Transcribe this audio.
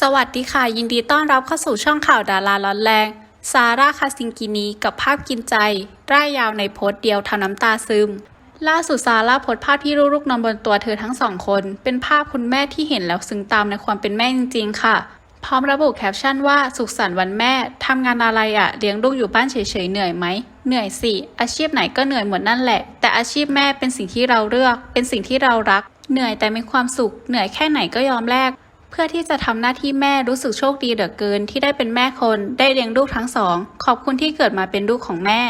สวัสดีค่ะ ยินดีต้อนรับเข้าสู่ช่องข่าวดาราร้อนแรง ซาร่าคาซิงกินีกับภาพกินใจ ร่ายยาวในโพสต์เดียวทำน้ำตาซึม ล่าสุดซาร่าโพสต์ภาพที่ลูกๆนอนบนตัวเธอทั้งสองคน เป็นภาพคุณแม่ที่เห็นแล้วซึ้งตามในความเป็นแม่จริงๆค่ะ พร้อมระบุแคปชั่นว่าสุขสันต์วันแม่ทำงานอะไรอะเลี้ยงลูกอยู่บ้านเฉยๆเหนื่อยไหมเหนื่อยสิอาชีพไหนก็เหนื่อยหมดนั่นแหละ แต่อาชีพแม่เป็นสิ่งที่เราเลือก เป็นสิ่งที่เรารัก เหนื่อยแต่มีความสุข เหนื่อยแค่ไหนก็ยอมแลก พื่อที่จะทำหน้าที่แม่รู้สึกโชคดีเหลือเกินที่ได้เป็นแม่คนได้เลี้ยงลูกทั้งสอง ขอบคุณที่เกิดมาเป็นลูกของแม่